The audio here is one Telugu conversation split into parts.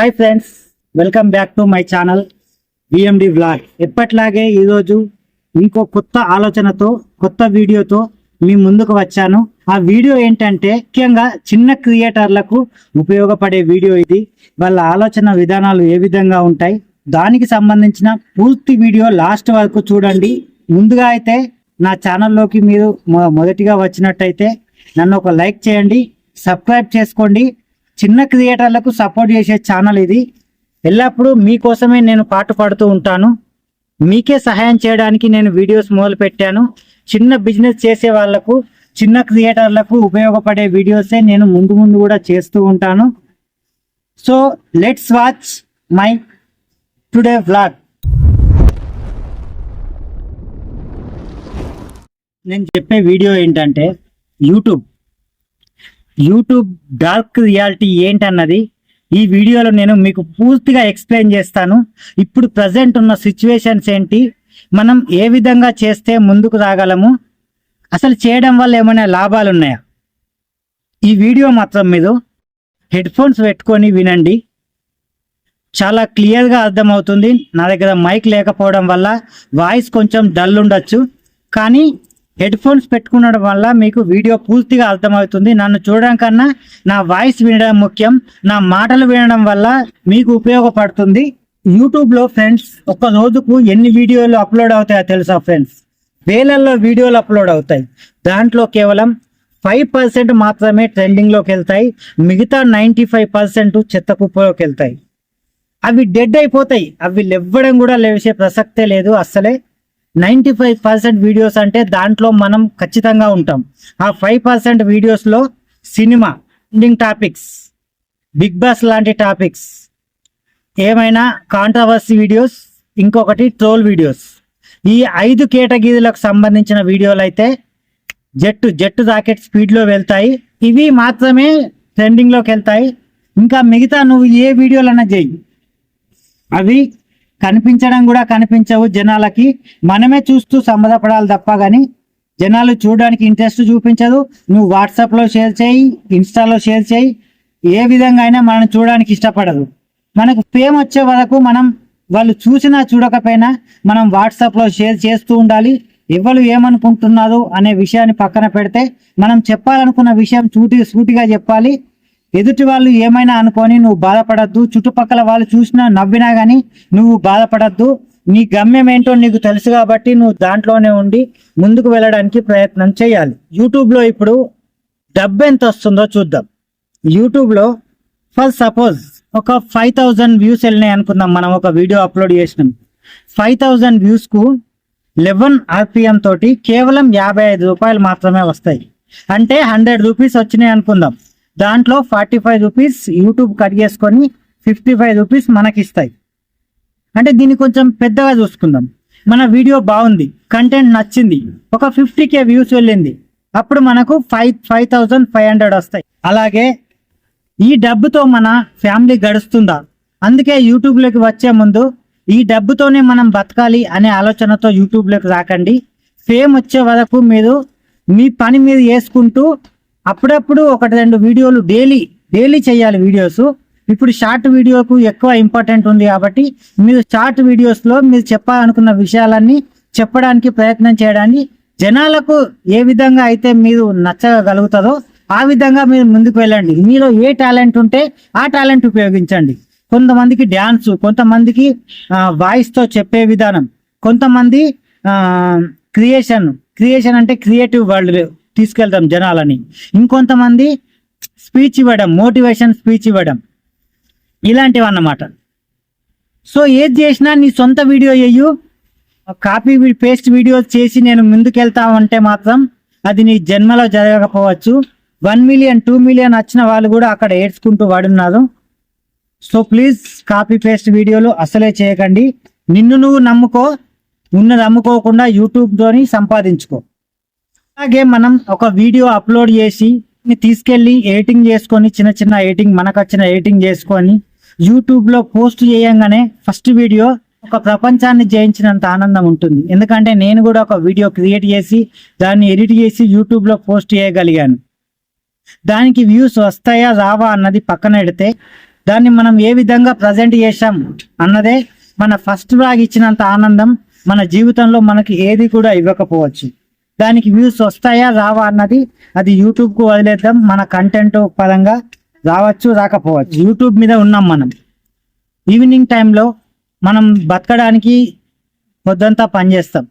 Hi friends welcome back to my channel BMD blog ఎప్పట్లాగే ఈరోజు ఇంకో కొత్త ఆలోచనతో కొత్త వీడియోతో మీ ముందుకు వచ్చాను. ఆ వీడియో ఏంటంటే ముఖ్యంగా చిన్న క్రియేటర్లకు ఉపయోగపడే వీడియో ఇది. వాళ్ళ ఆలోచన విధానాలు ఏ విధంగా ఉంటాయి దానికి సంబంధించిన పూర్తి వీడియో లాస్ట్ వరకు చూడండి. ముందుగా అయితే నా ఛానల్లోకి మీరు మొ- మొదటిగా వచ్చినట్టయితే నన్ను ఒక లైక్ చేయండి సబ్స్క్రైబ్ చేసుకోండి. చిన్న క్రియేటర్లకు సపోర్ట్ చేసే ఛానల్ ఇది. ఎల్లప్పుడూ మీకోసమే నేను పాటు పడుతూ ఉంటాను. మీకే సహాయం చేయడానికి నేను వీడియోస్ మొదలు పెట్టాను చిన్న బిజినెస్ చేసే వాళ్ళకు చిన్న క్రియేటర్లకు ఉపయోగపడే వీడియోసే నేను ముందు ముందు కూడా చేస్తూ ఉంటాను. So let's watch my today vlog నేను చెప్పే వీడియో ఏంటంటే యూట్యూబ్ యూట్యూబ్ డార్క్ రియాలిటీ ఏంటన్నది ఈ వీడియోలో నేను మీకు పూర్తిగా ఎక్స్ప్లెయిన్ చేస్తాను. ఇప్పుడు ప్రజెంట్ ఉన్న సిచ్యువేషన్స్ ఏంటి? మనం ఏ విధంగా చేస్తే ముందుకు రాగలము? అసలు చేయడం వల్ల ఏమైనా లాభాలు ఉన్నాయా? ఈ వీడియో మాత్రం మీరు హెడ్ ఫోన్స్ పెట్టుకొని వినండి. చాలా క్లియర్గా అర్థమవుతుంది. నా దగ్గర మైక్ లేకపోవడం వల్ల వాయిస్ కొంచెం డల్ ఉండొచ్చు. కానీ హెడ్ ఫోన్స్ పెట్టుకునడం వల్ల మీకు వీడియో పూర్తిగా అర్థమవుతుంది. నన్ను చూడడం కన్నా నా వాయిస్ వినడం ముఖ్యం. నా మాటలు వినడం వల్ల మీకు ఉపయోగపడుతుంది. యూట్యూబ్లో ఫ్రెండ్స్ ఒక రోజుకు ఎన్ని వీడియోలు అప్లోడ్ అవుతాయో తెలుసా ఫ్రెండ్స్? వేలల్లో వీడియోలు అప్లోడ్ అవుతాయి. దాంట్లో కేవలం ఫైవ్ పర్సెంట్ మాత్రమే ట్రెండింగ్లోకి వెళ్తాయి. మిగతా నైంటీ ఫైవ్ పర్సెంట్ చెత్త కుప్పలోకి వెళ్తాయి. అవి డెడ్ అయిపోతాయి. అవి లేవ్వడం కూడా లేచే ప్రసక్తే లేదు అస్సలే. నైంటీ ఫైవ్ పర్సెంట్ వీడియోస్ అంటే దాంట్లో మనం ఖచ్చితంగా ఉంటాం. ఆ ఫైవ్ పర్సెంట్ వీడియోస్లో cinema trending topics Bigg Boss లాంటి టాపిక్స్ ఏమైనా కాంట్రవర్సీ వీడియోస్ ఇంకొకటి ట్రోల్ వీడియోస్ ఈ ఐదు కేటగిరీలకు సంబంధించిన వీడియోలు అయితే జట్టు జట్టు రాకెట్ స్పీడ్లో వెళ్తాయి. ఇవి మాత్రమే ట్రెండింగ్లోకి వెళ్తాయి. ఇంకా మిగతా నువ్వు ఏ వీడియోలన్నా చేయి. అవి కనిపించడం కూడా కనిపించవు జనాలకి. మనమే చూస్తూ సంబధపడాలి తప్ప కానీ జనాలు చూడడానికి ఇంట్రెస్ట్ చూపించదు. నువ్వు వాట్సాప్లో షేర్ చేయి ఇన్స్టాలో షేర్ చేయి ఏ విధంగా అయినా మనం చూడడానికి ఇష్టపడదు. మనకు ఫేమ్ వచ్చే వరకు మనం వాళ్ళు చూసినా చూడకపోయినా మనం వాట్సాప్లో షేర్ చేస్తూ ఉండాలి. ఎవరు ఏమనుకుంటున్నారు అనే విషయాన్ని పక్కన పెడితే మనం చెప్పాలనుకున్న విషయం చూటి సూటిగా చెప్పాలి. ఎదుటి వాళ్ళు ఏమైనా అనుకొని నువ్వు బాధపడద్దు చుట్టుపక్కల వాళ్ళు చూసినా నవ్వినా గానీ నువ్వు బాధపడద్దు. నీ గమ్యం ఏంటో నీకు తెలుసు కాబట్టి నువ్వు దాంట్లోనే ఉండి ముందుకు వెళ్ళడానికి ప్రయత్నం చేయాలి. యూట్యూబ్లో ఇప్పుడు డబ్బు ఎంత వస్తుందో చూద్దాం. యూట్యూబ్లో ఫర్ సపోజ్ ఒక ఫైవ్ థౌజండ్ వ్యూస్ వెళ్ళినాయి అనుకుందాం మనం ఒక వీడియో అప్లోడ్ చేసినాం. ఫైవ్ థౌజండ్ వ్యూస్కు లెవెన్ ఆర్పిఎం తోటి కేవలం యాభై ఐదు రూపాయలు మాత్రమే వస్తాయి. అంటే హండ్రెడ్ రూపీస్ వచ్చినాయి అనుకుందాం. దాంట్లో forty five rupees YouTube cut చేసుకొని ఫిఫ్టీ ఫైవ్ రూపీస్ మనకి ఇస్తాయి అంటే దీన్ని కొంచెం పెద్దగా చూసుకుందాం. మన వీడియో బాగుంది కంటెంట్ నచ్చింది ఒక ఫిఫ్టీ కే వ్యూస్ వెళ్ళింది. అప్పుడు మనకు five five thousand five hundred వస్తాయి. అలాగే ఈ డబ్బుతో మన ఫ్యామిలీ గడుస్తుందా? అందుకే యూట్యూబ్లోకి వచ్చే ముందు ఈ డబ్బుతోనే మనం బతకాలి అనే ఆలోచనతో యూట్యూబ్లోకి రాకండి. ఫేమ్ వచ్చే వరకు మీరు మీ పని మీరు చేసుకుంటూ అప్పుడప్పుడు ఒకటి రెండు వీడియోలు డైలీ డైలీ చేయాలి వీడియోస్ ఇప్పుడు షార్ట్ వీడియోకు ఎక్కువ ఇంపార్టెంట్ ఉంది కాబట్టి మీరు షార్ట్ వీడియోస్లో మీరు చెప్పాలనుకున్న విషయాలన్నీ చెప్పడానికి ప్రయత్నం చేయడానికి జనాలకు ఏ విధంగా అయితే మీరు నచ్చగలుగుతుందో ఆ విధంగా మీరు ముందుకు వెళ్ళండి. మీలో ఏ టాలెంట్ ఉంటే ఆ టాలెంట్ ఉపయోగించండి. కొంతమందికి డ్యాన్స్ కొంతమందికి వాయిస్తో చెప్పే విధానం కొంతమంది క్రియేషన్ క్రియేషన్ అంటే క్రియేటివ్ వరల్డ్ తీసుకెళ్తాం జనాలని. ఇంకొంతమంది స్పీచ్ ఇవ్వడం మోటివేషన్ స్పీచ్ ఇవ్వడం ఇలాంటివి అన్నమాట సో ఏది చేసినా నీ సొంత వీడియో చేయు కాపీ పేస్ట్ వీడియోస్ చేసి నేను ముందుకెళ్తామంటే మాత్రం అది నీ జన్మలో జరగకపోవచ్చు. వన్ మిలియన్ టూ మిలియన్ వచ్చిన వాళ్ళు కూడా అక్కడ ఏడ్చుకుంటూ వాడున్నారు సో ప్లీజ్ కాపీ పేస్ట్ వీడియోలు అసలే చేయకండి. నిన్ను నువ్వు నమ్ముకో నిన్ను నమ్ముకోకుండా యూట్యూబ్తోని సంపాదించుకో. అలాగే మనం ఒక వీడియో అప్లోడ్ చేసి తీసుకెళ్ళి ఎడిటింగ్ చేసుకొని చిన్న చిన్న ఎడిటింగ్ మనకు వచ్చిన ఎడిటింగ్ చేసుకొని యూట్యూబ్లో పోస్ట్ చేయంగానే ఫస్ట్ వీడియో ఒక ప్రపంచాన్ని జయించినంత ఆనందం ఉంటుంది. ఎందుకంటే నేను కూడా ఒక వీడియో క్రియేట్ చేసి దాన్ని ఎడిట్ చేసి యూట్యూబ్లో పోస్ట్ చేయగలిగాను. దానికి వ్యూస్ వస్తాయా రావా అన్నది పక్కన పెడితే దాన్ని మనం ఏ విధంగా ప్రజెంట్ చేశాం అన్నదే మన ఫస్ట్ బ్లాగ్ ఇచ్చినంత ఆనందం మన జీవితంలో మనకి ఏది కూడా ఇవ్వకపోవచ్చు. దానికి వ్యూస్ వస్తాయా రావా అన్నది అది యూట్యూబ్కు వదిలేద్దాం. మన కంటెంట్ పరంగా రావచ్చు రాకపోవచ్చు. యూట్యూబ్ మీద ఉన్నాం మనం. ఈవినింగ్ టైంలో మనం బతకడానికి పొద్దంతా పనిచేస్తాం.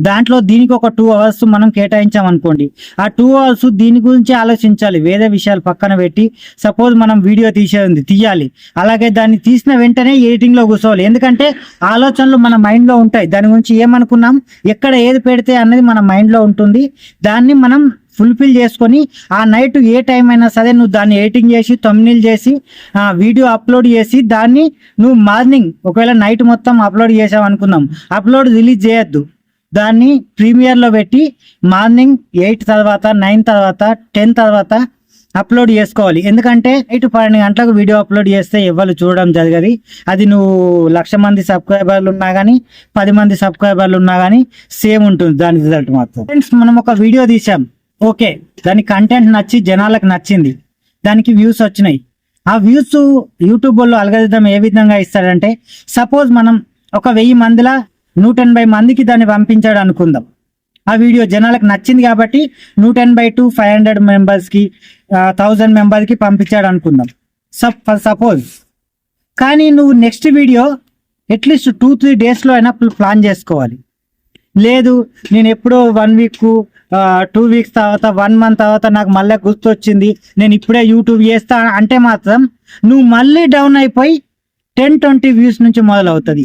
దాంట్లో దీనికి ఒక టూ అవర్స్ మనం కేటాయించాం అనుకోండి. ఆ టూ అవర్స్ దీని గురించి ఆలోచించాలి. వేరే విషయాలు పక్కన పెట్టి సపోజ్ మనం వీడియో తీసేది తీయాలి. అలాగే దాన్ని తీసిన వెంటనే ఎడిటింగ్లో కూర్చోవాలి. ఎందుకంటే ఆలోచనలు మన మైండ్లో ఉంటాయి. దాని గురించి ఏమనుకున్నాం? ఎక్కడ ఏది పెడితే అన్నది మన మైండ్లో ఉంటుంది. దాన్ని మనం ఫుల్ఫిల్ చేసుకొని ఆ నైట్ ఏ టైం అయినా సరే నువ్వు దాన్ని ఎడిటింగ్ చేసి తమ్నిల్ చేసి ఆ వీడియో అప్లోడ్ చేసి దాన్ని నువ్వు మార్నింగ్ ఒకవేళ నైట్ మొత్తం అప్లోడ్ చేసావు అనుకుందాం అప్లోడ్ రిలీజ్ చేయొద్దు. దాన్ని ప్రీమియర్లో పెట్టి మార్నింగ్ ఎయిట్ తర్వాత నైన్ తర్వాత టెన్ తర్వాత అప్లోడ్ చేసుకోవాలి. ఎందుకంటే ఎయిట్ పన్నెండు గంటలకు వీడియో అప్లోడ్ చేస్తే ఎవరు చూడడం జరగదు. అది నువ్వు లక్ష మంది సబ్స్క్రైబర్లు ఉన్నా కానీ పది మంది సబ్స్క్రైబర్లు ఉన్నా కానీ సేమ్ ఉంటుంది దాని రిజల్ట్ మాత్రం. ఫ్రెండ్స్ మనం ఒక వీడియో తీసాం ఓకే దాని కంటెంట్ నచ్చి జనాలకు నచ్చింది. దానికి వ్యూస్ వచ్చినాయి. ఆ వ్యూస్ యూట్యూబ్ వాళ్ళు ఏ విధంగా ఇస్తాడంటే సపోజ్ మనం ఒక వెయ్యి మందిలా నూట ఎనభై మందికి దాన్ని పంపించాడు అనుకుందాం. ఆ వీడియో జనాలకు నచ్చింది కాబట్టి నూట ఎనభై టు ఫైవ్ హండ్రెడ్ మెంబర్స్కి థౌజండ్ మెంబర్కి పంపించాడు అనుకుందాం. సప్ సపోజ్. కానీ నువ్వు next video at least two three డేస్లో అయినా ప్లాన్ చేసుకోవాలి. లేదు నేను ఎప్పుడో వన్ వీక్ టూ వీక్స్ తర్వాత వన్ మంత్ తర్వాత నాకు మళ్ళీ గుర్తొచ్చింది నేను ఇప్పుడే యూట్యూబ్ చేస్తా అంటే మాత్రం నువ్వు మళ్ళీ డౌన్ అయిపోయి టెన్ ట్వంటీ వ్యూస్ నుంచి మొదలవుతుంది.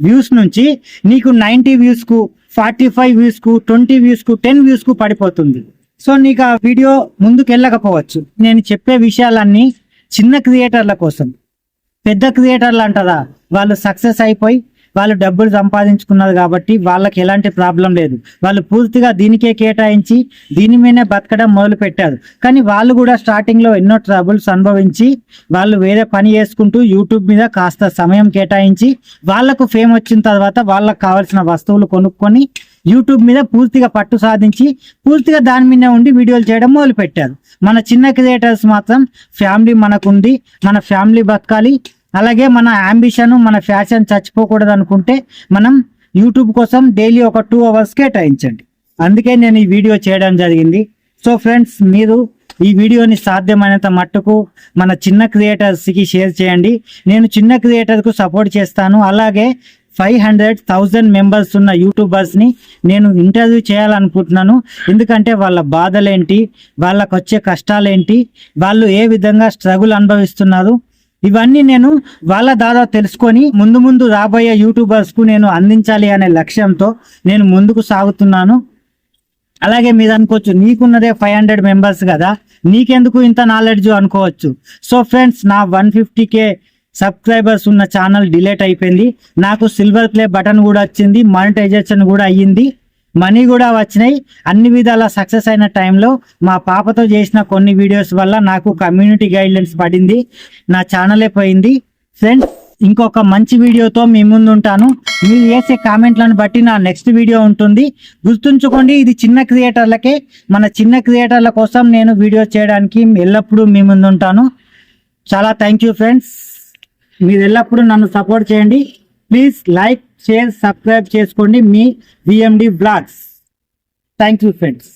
వ్యూస్ నుంచి నీకు నైంటీ వ్యూస్కు ఫార్టీ ఫైవ్ వ్యూస్కు ట్వంటీ వ్యూస్కు టెన్ వ్యూస్కు పడిపోతుంది. సో నీకు ఆ వీడియో ముందుకు వెళ్ళకపోవచ్చు నేను చెప్పే విషయాలన్నీ చిన్న క్రియేటర్ల కోసం. పెద్ద క్రియేటర్లు అంటారా? వాళ్ళు సక్సెస్ అయిపోయి వాళ్ళు డబ్బులు సంపాదించుకున్నారు కాబట్టి వాళ్ళకి ఎలాంటి ప్రాబ్లం లేదు. వాళ్ళు పూర్తిగా దీనికే కేటాయించి దీని మీదనే బతకడం మొదలు పెట్టారు కానీ వాళ్ళు కూడా స్టార్టింగ్లో ఎన్నో ట్రబుల్స్ అనుభవించి వాళ్ళు వేరే పని చేసుకుంటూ యూట్యూబ్ మీద కాస్త సమయం కేటాయించి వాళ్ళకు ఫేమ్ వచ్చిన తర్వాత వాళ్ళకు కావాల్సిన వస్తువులు కొనుక్కొని యూట్యూబ్ మీద పూర్తిగా పట్టు సాధించి పూర్తిగా దాని మీద ఉండి వీడియోలు చేయడం మొదలు పెట్టారు మన చిన్న క్రియేటర్స్ మాత్రం ఫ్యామిలీ మనకుంది. మన ఫ్యామిలీ బతకాలి. అలాగే మన అంబిషన్ మన ఫ్యాషన్ చచ్చిపోకూడదు అనుకుంటే మనం యూట్యూబ్ కోసం డైలీ ఒక టూ అవర్స్ కేటాయించండి. అందుకే నేను ఈ వీడియో చేయడం జరిగింది. సో ఫ్రెండ్స్ మీరు ఈ వీడియోని సాధ్యమైనంత మట్టుకు మన చిన్న క్రియేటర్స్కి షేర్ చేయండి. నేను చిన్న క్రియేటర్కు సపోర్ట్ చేస్తాను. అలాగే ఫైవ్ హండ్రెడ్ థౌజండ్ మెంబర్స్ ఉన్న యూట్యూబర్స్ని నేను ఇంటర్వ్యూ చేయాలనుకుంటున్నాను. ఎందుకంటే వాళ్ళ బాధలేంటి? వాళ్ళకు వచ్చే కష్టాలేంటి? వాళ్ళు ఏ విధంగా స్ట్రగుల్ అనుభవిస్తున్నారు? ఇవన్నీ నేను వాళ్ళ దాదా తెలుసుకొని ముందు ముందు రాబోయే యూట్యూబర్స్కు నేను అందించాలి అనే లక్ష్యంతో నేను ముందుకు సాగుతున్నాను. అలాగే మీరు అనుకోవచ్చు నీకున్నదే ఫైవ్ హండ్రెడ్ మెంబర్స్ కదా నీకెందుకు ఇంత నాలెడ్జ్ అనుకోవచ్చు? సో ఫ్రెండ్స్ నా వన్ ఫిఫ్టీ కే సబ్స్క్రైబర్స్ ఉన్న ఛానల్ డిలేట్ అయిపోయింది. నాకు సిల్వర్ ప్లే బటన్ కూడా వచ్చింది మానిటైజేషన్ కూడా అయ్యింది. మనీ కూడా వచ్చినాయి. అన్ని విధాల సక్సెస్ అయిన టైంలో మా పాపతో చేసిన కొన్ని వీడియోస్ వల్ల నాకు కమ్యూనిటీ గైడ్లైన్స్ పడింది. నా ఛానలే పోయింది. ఫ్రెండ్స్ ఇంకొక మంచి వీడియోతో మీ ముందు ఉంటాను. మీరు వేసే కామెంట్లను బట్టి నా నెక్స్ట్ వీడియో ఉంటుంది. గుర్తుంచుకోండి ఇది చిన్న క్రియేటర్లకే. మన చిన్న క్రియేటర్ల కోసం నేను వీడియో చేయడానికి ఎల్లప్పుడూ మీ ముందు ఉంటాను చాలా థ్యాంక్ యూ ఫ్రెండ్స్. మీరు ఎల్లప్పుడూ నన్ను సపోర్ట్ చేయండి. ప్లీజ్ లైక్ షేర్ సబ్స్క్రైబ్ చేసుకోండి మీ VMD blogs thank you friends